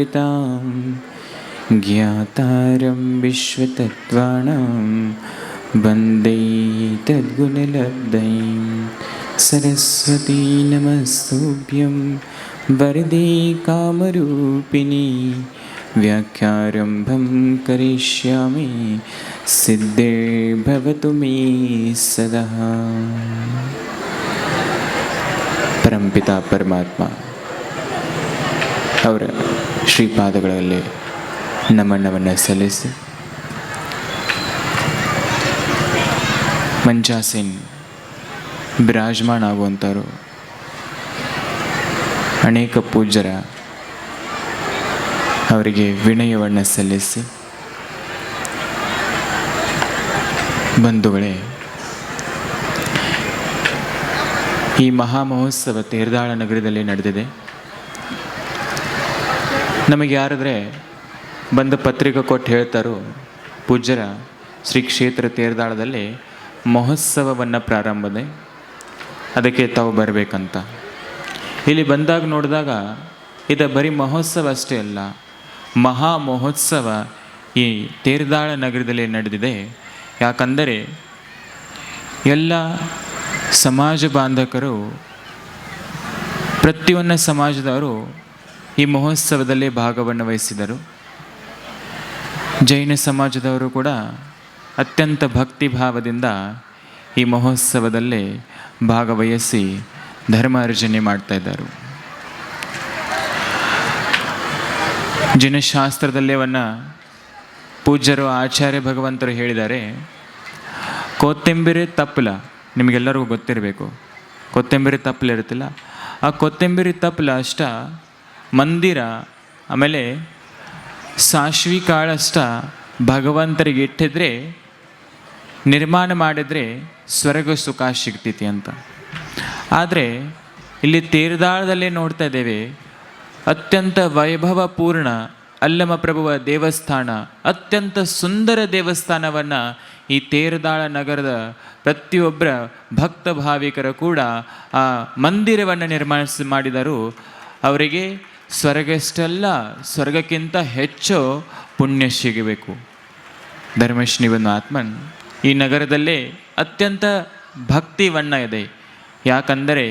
विश्वविद्यामृतां ज्ञातारं विश्वतत्त्वाणां, वंदे तद्गुणलब्धैं। सरस्वती नमस्तुभ्यं, वरदे कामरूपिणी, व्याख्यारम्भं करिष्यामि, सिद्धे भवतु मे सदा। परमपिता परमात्मा, और ಶ್ರೀಪಾದಗಳಲ್ಲಿ ನಮನವನ್ನು ಸಲ್ಲಿಸಿ. ಮಂಜಾಸೀನ್ ಬಿರಾಜಮಾನ್ ಆಗುವಂಥವರು ಅನೇಕ ಪೂಜ್ಯರ ಅವರಿಗೆ ವಿನಯವನ್ನು ಸಲ್ಲಿಸಿ. ಬಂಧುಗಳೇ, ಈ ಮಹಾ ಮಹೋತ್ಸವ ತೇರ್ದಾಳ ನಗರದಲ್ಲಿ ನಡೆದಿದೆ. ನಮಗೆ ಯಾರಾದರೆ ಬಂದು ಪತ್ರಿಕೆ ಕೊಟ್ಟು ಹೇಳ್ತಾರೋ ಪೂಜ್ಯರ ಶ್ರೀ ಕ್ಷೇತ್ರ ತೇರ್ದಾಳದಲ್ಲಿ ಮಹೋತ್ಸವವನ್ನು ಪ್ರಾರಂಭದೆ ಅದಕ್ಕೆ ತಾವು ಬರಬೇಕಂತ. ಇಲ್ಲಿ ಬಂದಾಗ ನೋಡಿದಾಗ ಇದು ಬರೀ ಮಹೋತ್ಸವ ಅಷ್ಟೇ ಅಲ್ಲ, ಮಹಾ ಮಹೋತ್ಸವ ಈ ತೇರ್ದಾಳ ನಗರದಲ್ಲಿ ನಡೆದಿದೆ. ಯಾಕಂದರೆ ಎಲ್ಲ ಸಮಾಜ ಬಾಂಧಕರು, ಪ್ರತಿಯೊಂದು ಸಮಾಜದವರು ಈ ಮಹೋತ್ಸವದಲ್ಲಿ ಭಾಗವನ್ನು ವಹಿಸಿದರು. ಜೈನ ಸಮಾಜದವರು ಕೂಡ ಅತ್ಯಂತ ಭಕ್ತಿ ಭಾವದಿಂದ ಈ ಮಹೋತ್ಸವದಲ್ಲಿ ಭಾಗವಹಿಸಿ ಧರ್ಮ ಅರ್ಜನೆ ಮಾಡ್ತಾ ಇದ್ದರು. ಜಿನಶಾಸ್ತ್ರದಲ್ಲಿ ಅವನ್ನ ಪೂಜ್ಯರು ಆಚಾರ್ಯ ಭಗವಂತರು ಹೇಳಿದ್ದಾರೆ, ಕೊತ್ತಂಬರಿ ತಪ್ಪಲ ನಿಮಗೆಲ್ಲರಿಗೂ ಗೊತ್ತಿರಬೇಕು. ಕೊತ್ತಂಬರಿ ತಪ್ಪಲ ಇರುತ್ತಿಲ್ಲ, ಆ ಕೊತ್ತಂಬರಿ ತಪ್ಪಲ ಅಷ್ಟ ಮಂದಿರ, ಆಮೇಲೆ ಸಾಶ್ವಿ ಕಾಳಷ್ಟ ಭಗವಂತರಿಗೆ ಇಟ್ಟಿದ್ರೆ, ನಿರ್ಮಾಣ ಮಾಡಿದರೆ ಸ್ವರ್ಗ ಸುಖ ಸಿಗ್ತೈತಿ ಅಂತ. ಆದರೆ ಇಲ್ಲಿ ತೀರ್ದಾಳದಲ್ಲೇ ನೋಡ್ತಾ ಇದ್ದೇವೆ, ಅತ್ಯಂತ ವೈಭವಪೂರ್ಣ ಅಲ್ಲಮ ಪ್ರಭುವ ದೇವಸ್ಥಾನ, ಅತ್ಯಂತ ಸುಂದರ ದೇವಸ್ಥಾನವನ್ನು ಈ ತೇರದಾಳ ನಗರದ ಪ್ರತಿಯೊಬ್ಬರ ಭಕ್ತ ಭಾವಿಕರು ಕೂಡ ಆ ಮಂದಿರವನ್ನು ನಿರ್ಮಾಣಿಸಿ ಮಾಡಿದರು. ಅವರಿಗೆ ಸ್ವರ್ಗಷ್ಟೆಲ್ಲ ಸ್ವರ್ಗಕ್ಕಿಂತ ಹೆಚ್ಚು ಪುಣ್ಯ ಸಿಗಬೇಕು. ಧರ್ಮಶ್ರೀ ಒಂದು ಆತ್ಮನ್, ಈ ನಗರದಲ್ಲೇ ಅತ್ಯಂತ ಭಕ್ತಿ ಭಕ್ತಿವನ್ನ ಇದೆ. ಯಾಕಂದರೆ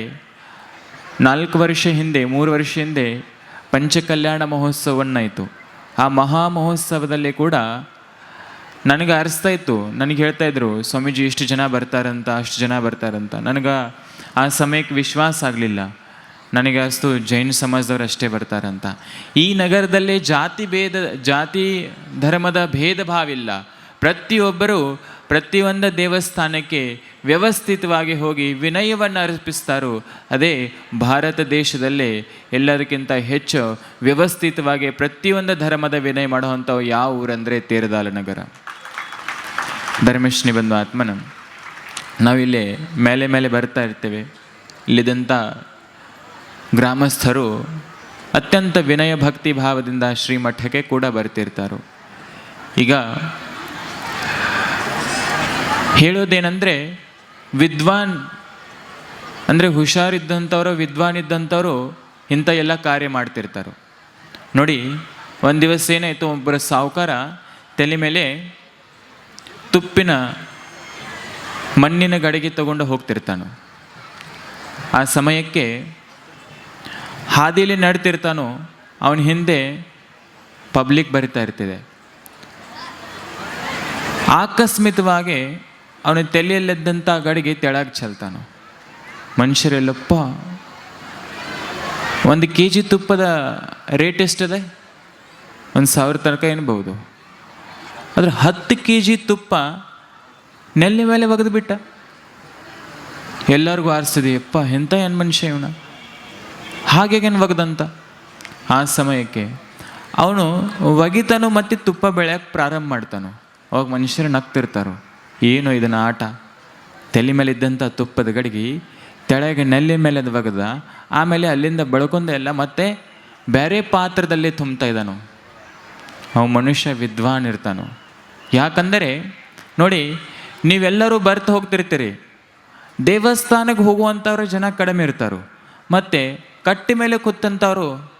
ನಾಲ್ಕು ವರ್ಷ ಹಿಂದೆ, ಮೂರು ವರ್ಷ ಹಿಂದೆ ಪಂಚಕಲ್ಯಾಣ ಮಹೋತ್ಸವನ್ನಾಯಿತು ಆ ಮಹಾ ಮಹೋತ್ಸವದಲ್ಲಿ ಕೂಡ ನನಗೆ ಅರಿಸ್ತಾ ಇತ್ತು. ನನಗೆ ಹೇಳ್ತಾ ಇದ್ರು, ಸ್ವಾಮೀಜಿ, ಇಷ್ಟು ಜನ ಬರ್ತಾರಂತ, ಅಷ್ಟು ಜನ ಬರ್ತಾರಂತ. ನನಗೆ ಆ ಸಮಯಕ್ಕೆ ವಿಶ್ವಾಸ ಆಗಲಿಲ್ಲ. ನನಗೆ ಅಷ್ಟು ಜೈನ ಸಮಾಜದವರು ಅಷ್ಟೇ ಬರ್ತಾರಂತ. ಈ ನಗರದಲ್ಲಿ ಜಾತಿ ಭೇದ, ಜಾತಿ ಧರ್ಮದ ಭೇದ ಭಾವಿಲ್ಲ ಪ್ರತಿಯೊಬ್ಬರು ಪ್ರತಿಯೊಂದು ದೇವಸ್ಥಾನಕ್ಕೆ ವ್ಯವಸ್ಥಿತವಾಗಿ ಹೋಗಿ ವಿನಯವನ್ನು ಅರ್ಪಿಸ್ತಾರೋ ಅದೇ ಭಾರತ ದೇಶದಲ್ಲೇ ಎಲ್ಲದಕ್ಕಿಂತ ಹೆಚ್ಚು ವ್ಯವಸ್ಥಿತವಾಗಿ ಪ್ರತಿಯೊಂದು ಧರ್ಮದ ವಿನಯ ಮಾಡುವಂಥವು ಯಾವ ಊರಂದರೆ ತೇರದಾಲ ನಗರ. ಧರ್ಮೇಶ್ನಿ ಬಂದು ಆತ್ಮನ, ನಾವಿಲ್ಲಿ ಮೇಲೆ ಮೇಲೆ ಬರ್ತಾ ಇರ್ತೇವೆ. ಇಲ್ಲಿದ್ದಂಥ ಗ್ರಾಮಸ್ಥರು ಅತ್ಯಂತ ವಿನಯ ಭಕ್ತಿ ಭಾವದಿಂದ ಶ್ರೀಮಠಕ್ಕೆ ಕೂಡ ಬರ್ತಿರ್ತಾರೆ. ಈಗ ಹೇಳೋದೇನೆಂದರೆ ವಿದ್ವಾನ್ ಅಂದರೆ ಹುಷಾರಿದ್ದಂಥವರು ವಿದ್ವಾನ್ ಇದ್ದಂಥವರು ಇಂಥ ಎಲ್ಲ ಕಾರ್ಯ ಮಾಡ್ತಿರ್ತಾರೆ. ನೋಡಿ, ಒಂದು ದಿವಸ ಏನಾಯಿತು ಒಬ್ಬರ ಸಾಹುಕಾರ ತಲೆ ಮೇಲೆ ತುಪ್ಪಿನ ಮಣ್ಣಿನ ಗಡಿಗೆ ತಗೊಂಡು ಹೋಗ್ತಿರ್ತಾನೆ. ಆ ಸಮಯಕ್ಕೆ ಹಾದಿಲಿ ನಡ್ತಿರ್ತಾನೋ, ಅವನ ಹಿಂದೆ ಪಬ್ಲಿಕ್ ಬರಿತಾ ಇರ್ತಿದೆ. ಆಕಸ್ಮಿತವಾಗಿ ಅವನ ತಲೆಯಲ್ಲಿದ್ದಂಥ ಗಡಿಗೆ ತೆಳಗೆ ಚೆಲ್ತಾನು. ಮನುಷ್ಯರೆಲ್ಲಪ್ಪ, ಒಂದು ಕೆ ಜಿ ತುಪ್ಪದ ರೇಟ್ ಎಷ್ಟಿದೆ? ಒಂದು ಸಾವಿರ ತನಕ ಏನ್ಬಹುದು ಆದರೆ ಹತ್ತು ಕೆ ಜಿ ತುಪ್ಪ ನೆಲ್ಲಿ ಮೇಲೆ ಒಗೆದು ಬಿಟ್ಟ ಎಲ್ಲರಿಗೂ ಆರಿಸಿದೆ ಯಪ್ಪ ಎಂಥ ಏನು ಮನುಷ್ಯ ಇವನ? ಹಾಗೇಗೇನು ಒಗೆದಂತ? ಆ ಸಮಯಕ್ಕೆ ಅವನು ಒಗಿತಾನು ಮತ್ತೆ ತುಪ್ಪ ಬೆಳೆಯಕ್ಕೆ ಪ್ರಾರಂಭ ಮಾಡ್ತಾನು. ಅವಾಗ ಮನುಷ್ಯರು ನಗ್ತಿರ್ತಾರೋ. ಏನು ಇದನ್ನ ಆಟ? ತಲೆ ಮೇಲೆ ಇದ್ದಂಥ ತುಪ್ಪದ ಗಡಿಗೆ ತೆಳಗೆ ನೆಲ್ಲಿ ಮೇಲೆ ಅದು ಒಗೆದ. ಆಮೇಲೆ ಅಲ್ಲಿಂದ ಬೆಳ್ಕೊಂಡ ಎಲ್ಲ ಮತ್ತೆ ಬೇರೆ ಪಾತ್ರದಲ್ಲಿ ತುಂಬ್ತಾ ಇದ್ದಾನು. ಅವ ಮನುಷ್ಯ ವಿದ್ವಾನ್ ಇರ್ತಾನು. ಯಾಕಂದರೆ, ನೋಡಿ, ನೀವೆಲ್ಲರೂ ಬರ್ತಾ ಹೋಗ್ತಿರ್ತೀರಿ. ದೇವಸ್ಥಾನಕ್ಕೆ ಹೋಗುವಂಥವ್ರು ಜನ ಕಡಿಮೆ ಇರ್ತಾರೋ. ಮತ್ತು ಕಟ್ಟಿ ಮೇಲೆ ಕೂತಂಥವರು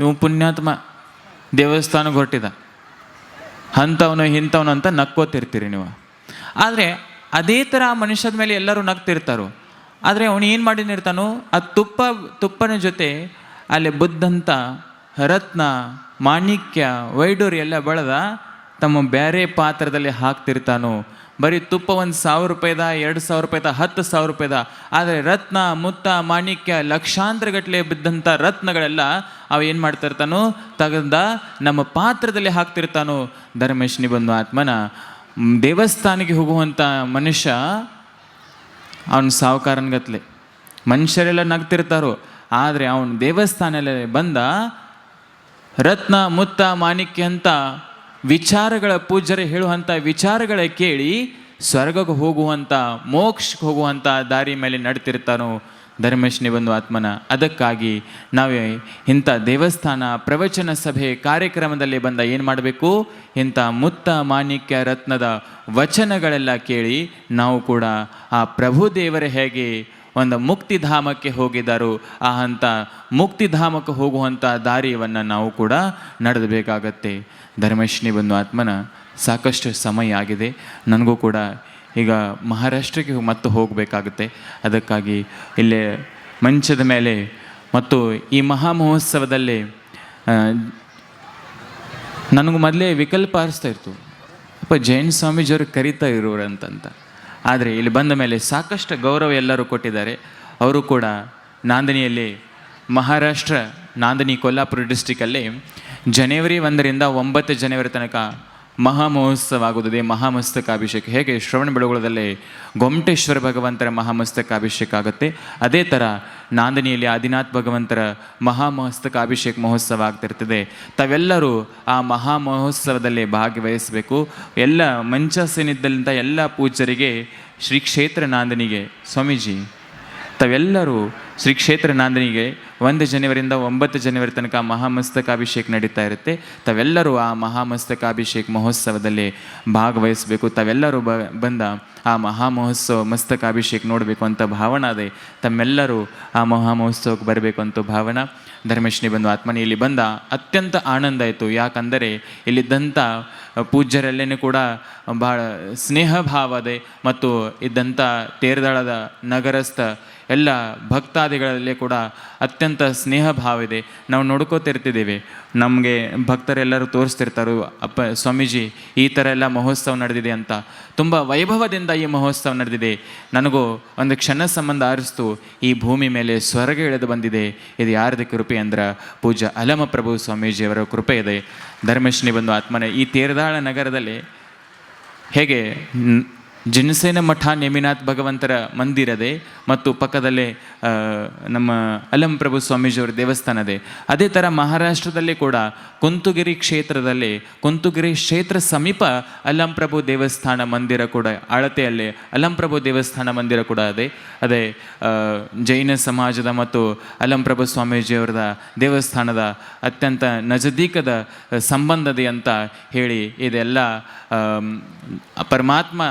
ಇವು ಪುಣ್ಯಾತ್ಮ ದೇವಸ್ಥಾನಕ್ಕೆ ಹೊರಟಿದ. ಅಂಥವನು, ಇಂಥವನು ಅಂತ ನಕ್ಕೋತಿರ್ತೀರಿ ನೀವು. ಆದರೆ ಅದೇ ಥರ ಮನುಷ್ಯದ ಮೇಲೆ ಎಲ್ಲರೂ ನಗ್ತಿರ್ತಾರೋ. ಆದರೆ ಅವನು ಏನು ಮಾಡಿನಿರ್ತಾನೋ ಆ ತುಪ್ಪ, ತುಪ್ಪನ ಜೊತೆ ಅಲ್ಲಿ ಬುದ್ಧಂತ, ರತ್ನ, ಮಾಣಿಕ್ಯ ವೈಡೂರು ಎಲ್ಲ ಬೆಳೆದ ತಮ್ಮ ಬೇರೆ ಪಾತ್ರದಲ್ಲಿ ಹಾಕ್ತಿರ್ತಾನೋ ಬರೀ ತುಪ್ಪ ಒಂದು ಸಾವಿರ ರೂಪಾಯಿದ, ಎರಡು ಸಾವಿರ ರೂಪಾಯಿದ, ಹತ್ತು ಸಾವಿರ ರೂಪಾಯಿದ. ಆದರೆ ರತ್ನ, ಮುತ್ತ, ಮಾಣಿಕ್ಯ ಲಕ್ಷಾಂತರ ಗಟ್ಟಲೆ ಬಿದ್ದಂಥ ರತ್ನಗಳೆಲ್ಲ ಅವ ಏನು ಮಾಡ್ತಿರ್ತಾನೋ, ತಗದ ನಮ್ಮ ಪಾತ್ರದಲ್ಲಿ ಹಾಕ್ತಿರ್ತಾನೋ. ಧರ್ಮೇಶ್ನಿ ಬಂದು ಆತ್ಮನ ದೇವಸ್ಥಾನಕ್ಕೆ ಹೋಗುವಂಥ ಮನುಷ್ಯ ಅವನು ಸಾವುಕಾರನ್ಗತ್ಲೆ ಮನುಷ್ಯರೆಲ್ಲ ನಗ್ತಿರ್ತಾರೋ, ಆದರೆ ಅವನು ದೇವಸ್ಥಾನದಲ್ಲಿ ಬಂದ ರತ್ನ, ಮುತ್ತ, ಮಾಣಿಕ್ಯ ಅಂತ ವಿಚಾರಗಳ ಪೂಜ್ಯರು ಹೇಳುವಂಥ ವಿಚಾರಗಳ ಕೇಳಿ ಸ್ವರ್ಗಕ್ಕೆ ಹೋಗುವಂಥ ಮೋಕ್ಷಕ್ಕೆ ಹೋಗುವಂಥ ದಾರಿ ಮೇಲೆ ನಡ್ತಿರ್ತಾನೋ ಧರ್ಮೇಶ್ನಿ ಬಂದು ಆತ್ಮನ. ಅದಕ್ಕಾಗಿ ನಾವು ಇಂಥ ದೇವಸ್ಥಾನ, ಪ್ರವಚನ ಸಭೆ, ಕಾರ್ಯಕ್ರಮದಲ್ಲಿ ಬಂದ ಏನು ಮಾಡಬೇಕು? ಇಂಥ ಮುತ್ತ ಮಾಣಿಕ್ಯ ರತ್ನದ ವಚನಗಳೆಲ್ಲ ಕೇಳಿ ನಾವು ಕೂಡ ಆ ಪ್ರಭು ದೇವರ ಹೇಗೆ ಒಂದು ಮುಕ್ತಿಧಾಮಕ್ಕೆ ಹೋಗಿದ್ದಾರೋ, ಆ ಹಂತ ಮುಕ್ತಿಧಾಮಕ್ಕೆ ಹೋಗುವಂಥ ದಾರಿಯನ್ನು ನಾವು ಕೂಡ ನಡೆದಬೇಕಾಗತ್ತೆ. ಧರ್ಮಶ್ನಿ ಬಂದು ಆತ್ಮನ ಸಾಕಷ್ಟು ಸಮಯ ಆಗಿದೆ. ನನಗೂ ಕೂಡ ಈಗ ಮಹಾರಾಷ್ಟ್ರಕ್ಕೆ ಮತ್ತೆ ಹೋಗಬೇಕಾಗುತ್ತೆ. ಅದಕ್ಕಾಗಿ ಇಲ್ಲೇ ಮಂಚದ ಮೇಲೆ ಮತ್ತು ಈ ಮಹಾ ಮಹೋತ್ಸವದಲ್ಲಿ ನನಗೂ ಮೊದಲೇ ವಿಕಲ್ಪ ಆರಿಸ್ತಾ ಇತ್ತು ಅಪ್ಪ ಜೈನ್ ಸ್ವಾಮೀಜಿಯವರು ಕರಿತಾ ಇರೋರು ಅಂತಂತ ಆದರೆ ಇಲ್ಲಿ ಬಂದ ಮೇಲೆ ಸಾಕಷ್ಟು ಗೌರವ ಎಲ್ಲರೂ ಕೊಟ್ಟಿದ್ದಾರೆ. ಅವರು ಕೂಡ ನಾಂದನಿಯಲ್ಲಿ ಮಹಾರಾಷ್ಟ್ರ, ನಾಂದನಿ, ಕೊಲ್ಲಾಪುರ ಡಿಸ್ಟಿಕಲ್ಲಿ ಜನವರಿ ಒಂದರಿಂದ ಒಂಬತ್ತು ಜನವರಿ ತನಕ ಮಹಾ ಮಹೋತ್ಸವ ಆಗುತ್ತದೆ ಮಹಾಮಸ್ತಕಾಭಿಷೇಕ. ಹೇಗೆ? ಶ್ರವಣ ಬೆಳಗೊಳದಲ್ಲಿ ಗೊಮಟೇಶ್ವರ ಭಗವಂತರ ಮಹಾಮಸ್ತಕಾಭಿಷೇಕ ಆಗುತ್ತೆ. ಅದೇ ಥರ ನಾಂದಿನಿಯಲ್ಲಿ ಆದಿನಾಥ್ ಭಗವಂತರ ಮಹಾಮಸ್ತಕಾಭಿಷೇಕ ಮಹೋತ್ಸವ ಆಗ್ತಿರ್ತದೆ. ತಾವೆಲ್ಲರೂ ಆ ಮಹಾ ಮಹೋತ್ಸವದಲ್ಲಿ ಭಾಗವಹಿಸಬೇಕು. ಎಲ್ಲ ಮಂಚಾಸನಿದ್ದಂಥ ಎಲ್ಲ ಪೂಜ್ಯರಿಗೆ ಶ್ರೀ ಕ್ಷೇತ್ರ ನಾಂದಿನಿಗೆ ಸ್ವಾಮೀಜಿ, ತಾವೆಲ್ಲರೂ ಶ್ರೀ ಕ್ಷೇತ್ರ ನಾಂದನಿಗೆ ಒಂದು ಜನವರಿಯಿಂದ ಒಂಬತ್ತು ಜನವರಿ ತನಕ ಮಹಾಮಸ್ತಕಾಭಿಷೇಕ್ ನಡೀತಾ ಇರುತ್ತೆ. ತಾವೆಲ್ಲರೂ ಆ ಮಹಾಮಸ್ತಕಾಭಿಷೇಕ್ ಮಹೋತ್ಸವದಲ್ಲಿ ಭಾಗವಹಿಸಬೇಕು. ತಾವೆಲ್ಲರೂ ಬ, ಬಂದ ಆ ಮಹಾ ಮಹೋತ್ಸವ ಮಸ್ತಕಾಭಿಷೇಕ್ ನೋಡಬೇಕು ಅಂತ ಭಾವನೆ ಅದೇ ತಮ್ಮೆಲ್ಲರೂ ಆ ಮಹಾ ಮಹೋತ್ಸವಕ್ಕೆ ಬರಬೇಕು ಅಂತ ಭಾವನ. ಧರ್ಮೇಶ್ನಿ ಬಂದು ಆತ್ಮನಿಯಲ್ಲಿ ಬಂದ ಅತ್ಯಂತ ಆನಂದ ಆಯಿತು. ಯಾಕಂದರೆ ಇಲ್ಲಿದ್ದಂಥ ಪೂಜ್ಯರಲ್ಲೇನೂ ಕೂಡ ಭಾಳ ಸ್ನೇಹ ಭಾವದೆ ಮತ್ತು ಇದ್ದಂಥ ತೇರದಾಳದ ನಗರಸ್ಥ ಎಲ್ಲ ಭಕ್ತಾದಿಗಳಲ್ಲಿ ಕೂಡ ಅತ್ಯಂತ ಸ್ನೇಹ ಭಾವ ಇದೆ ನಾವು ನೋಡ್ಕೋತಿರ್ತಿದ್ದೇವೆ. ನಮಗೆ ಭಕ್ತರೆಲ್ಲರೂ ತೋರಿಸ್ತಿರ್ತಾರೆ, ಅಪ್ಪ ಸ್ವಾಮೀಜಿ, ಈ ಥರ ಎಲ್ಲ ಮಹೋತ್ಸವ ನಡೆದಿದೆ ಅಂತ. ತುಂಬ ವೈಭವದಿಂದ ಈ ಮಹೋತ್ಸವ ನಡೆದಿದೆ. ನನಗೂ ಒಂದು ಕ್ಷಣ ಸಂಬಂಧ ಆರಿಸ್ತು. ಈ ಭೂಮಿ ಮೇಲೆ ಸ್ವರ್ಗ ಇಳಿದು ಬಂದಿದೆ. ಇದು ಯಾರದ ಕೃಪೆ ಅಂದ್ರೆ ಪೂಜ್ಯ ಅಲಮಪ್ರಭು ಸ್ವಾಮೀಜಿಯವರ ಕೃಪೆ ಇದೆ. ಧರ್ಮೇಶ್ನಿ ಬಂದು ಆತ್ಮನೇ ಈ ತೀರ್ದಾಳ ನಗರದಲ್ಲಿ ಹೇಗೆ ಜಿನಸೇನ ಮಠ ನೇಮಿನಾಥ್ ಭಗವಂತರ ಮಂದಿರದೆ ಮತ್ತು ಪಕ್ಕದಲ್ಲೇ ನಮ್ಮ ಅಲಂ ಪ್ರಭು ಸ್ವಾಮೀಜಿಯವರ ದೇವಸ್ಥಾನ ಇದೆ ಅದೇ ಥರ ಮಹಾರಾಷ್ಟ್ರದಲ್ಲಿ ಕೂಡ ಕುಂತುಗಿರಿ ಕ್ಷೇತ್ರದಲ್ಲಿ, ಕುಂತುಗಿರಿ ಕ್ಷೇತ್ರ ಸಮೀಪ ಅಲಂ ಪ್ರಭು ದೇವಸ್ಥಾನ ಮಂದಿರ ಕೂಡ ಅಳತೆಯಲ್ಲಿ ಅಲಂ ಪ್ರಭು ದೇವಸ್ಥಾನ ಮಂದಿರ ಕೂಡ ಅದೇ. ಅದೇ ಜೈನ ಸಮಾಜದ ಮತ್ತು ಅಲಂ ಪ್ರಭು ಸ್ವಾಮೀಜಿಯವರದ ದೇವಸ್ಥಾನದ ಅತ್ಯಂತ ನಜದೀಕದ ಸಂಬಂಧದೆ ಅಂತ ಹೇಳಿ ಇದೆಲ್ಲ ಪರಮಾತ್ಮ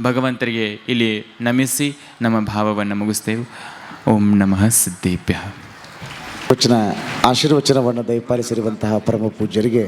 ಭಗವಂತರಿಗೆ ಇಲ್ಲಿ ನಮಿಸಿ ನಮ್ಮ ಭಾವವನ್ನು ಮುಗಿಸ್ತೇವೆ. ಓಂ ನಮಃ ಸಿದ್ದೇಭ್ಯ. ವಚನ ಆಶೀರ್ವಚನವನ್ನು ದಯಪಾಲಿಸಿರುವಂತಹ ಪರಮ ಪೂಜ್ಯರಿಗೆ